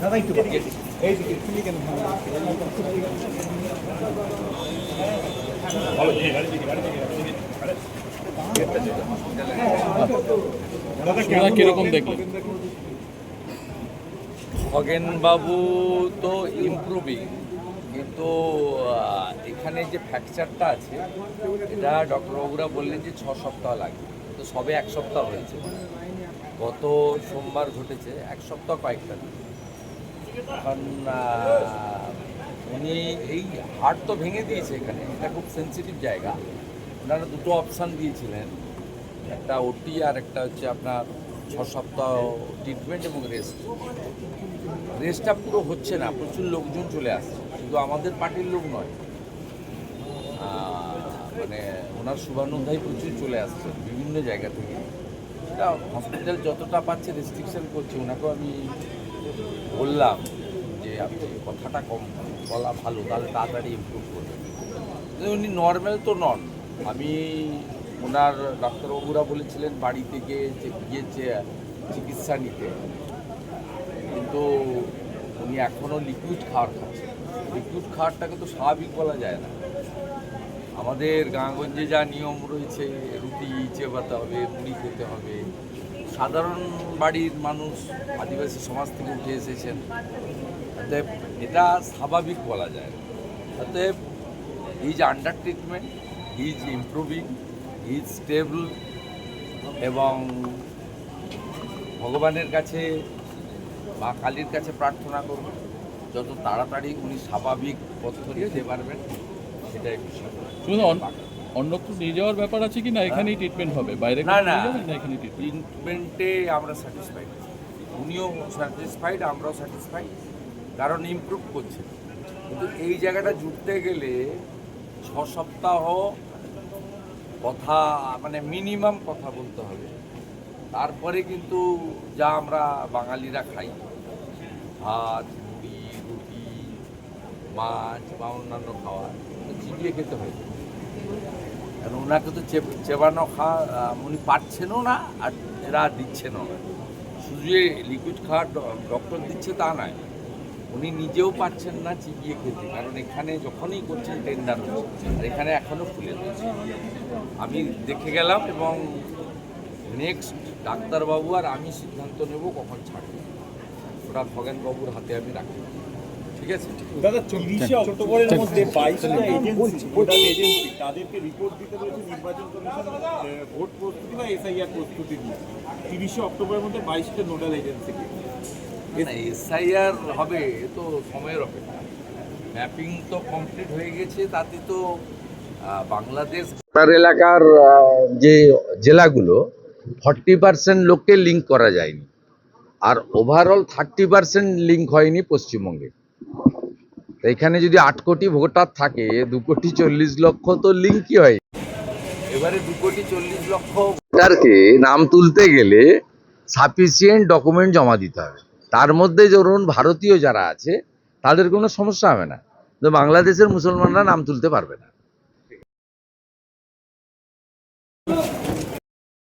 দাদা একটু খগেনবাবু তো ইমপ্রুভিং কিন্তু এখানে যে ফ্র্যাকচারটা আছে, এটা ডক্টরবাবুরা বললেন যে ছ সপ্তাহ লাগবে। তো সবে এক সপ্তাহ হয়েছে। গত সোমবার ঘটেছে, এক সপ্তাহ কয়েকটা। এখন উনি এই হার্ট তো ভেঙে দিয়েছে এখানে। এটা খুব সেন্সিটিভ জায়গা। ওনারা দুটো অপশান দিয়েছিলেন। একটা ওটি আর একটা হচ্ছে আপনার ছ সপ্তাহ ট্রিটমেন্ট এবং রেস্ট রেস্টটা পুরো হচ্ছে না, প্রচুর লোকজন চলে আসছে। শুধু আমাদের পার্টির লোক নয়। মানে ওনার শুভানুধ্যায়ী প্রচুর চলে আসছে বিভিন্ন জায়গা থেকে। সেটা হসপিটাল যতটা পাচ্ছে রেস্ট্রিকশন করছে, ওনাকেও আমি বললাম যে আপনি কথাটা কম বলা ভালো, তাহলে তাড়াতাড়ি ইম্প্রুভ করবেন উনি নর্মাল তো নন। আমি ওনার ডাক্তারবাবুরা বলেছিলেন বাড়ি থেকে যে গিয়েছে চিকিৎসা নিতে। কিন্তু উনি এখনও লিকুইড খাওয়ার খাচ্ছেন লিকুইড খাওয়ারটাকে তো স্বাভাবিক বলা যায় না। আমাদের গাঁগঞ্জে যা নিয়ম রয়েছে, রুটি চেবাতে হবে মুড়ি খেতে হবে। সাধারণ বাড়ির মানুষ, আদিবাসী সমাজ থেকে উঠে এসেছেন। অতএব এটা স্বাভাবিক বলা যায়। অতএব is under treatment is improving is stable এবং ভগবানের কাছে, মা কালীর কাছে প্রার্থনা করব যত তাড়াতাড়ি উনি স্বাভাবিক পথ নিতে পারবেন, সেটাই শুধু অন- অন্যত্র নিয়ে যাওয়ার ব্যাপার আছে কি না? এখানেই ট্রিটমেন্ট হবে। বাইরে না, না। নিয়ে যাবেন না এখানেই ট্রিটমেন্ট আমরা স্যাটিসফাইড উনিও স্যাটিসফাইড আমরাও স্যাটিসফাইড কারণ ইমপ্রুভ করছে। কিন্তু এই জায়গাটা জুড়তে গেলে ছ সপ্তাহ কথা মানে মিনিমাম কথা বলতে হবে। তারপরে কিন্তু যা আমরা বাঙালিরা খাই। ভাত মুড়ি রুটি মাছ বা অন্যান্য খাবার চিবিয়ে খেতে হয়। কারণ ওনাকে তো চেবানো খাওয়া উনি পারছেনও না আর এরা দিচ্ছেনও না। শুধু লিকুইড খাওয়ার ডক্টর দিচ্ছে তা নয়, উনি নিজেও পাচ্ছেন না চিবিয়ে খেতে। কারণ এখানে যখনই করছেন টেন্ডার হচ্ছে, আর এখানে এখনও ফুলে রয়েছে আমি দেখে গেলাম এবং নেক্সট ডাক্তারবাবু আর আমি সিদ্ধান্ত নেব কখন ছাড়বো। ওটা খগেনবাবুর হাতে আমি রাখি। ঠিক আছে? দাদা তিরিশে অক্টোবরের মধ্যে বাইশটা এজেন্সি ভোটার এজেন্সি তাদেরকে রিপোর্ট দিতে বলেছে নির্বাচন কমিশন ভোট প্রস্তুতি বা এসআইআর প্রস্তুতি নিয়ে। তিরিশে অক্টোবরের মধ্যে বাইশটা নোডাল এজেন্সিকে এসআইআর হবে তো সময়ের অপেক্ষা। ম্যাপিং তো কমপ্লিট হয়ে গেছে তাতে তো বাংলাদেশ তার এলাকার যে জেলাগুলো ফর্টি পার্সেন্ট লোককে লিঙ্ক করা যায়নি। আর ওভারঅল থার্টি পার্সেন্ট লিঙ্ক হয়নি পশ্চিমবঙ্গে। এখানে যদি আট কোটি ভোটার থাকে, দু কোটি চল্লিশ লক্ষ তো লিঙ্কই হয়। এবারে দু কোটি চল্লিশ লক্ষ ভোটারকে নাম তুলতে গেলে সাফিসিয়েন্ট ডকুমেন্ট জমা দিতে হবে। তার মধ্যে ধরুন ভারতীয় যারা আছে, তাদের কোনো সমস্যা হবে না। বাংলাদেশের মুসলমানরা নাম তুলতে পারবে না।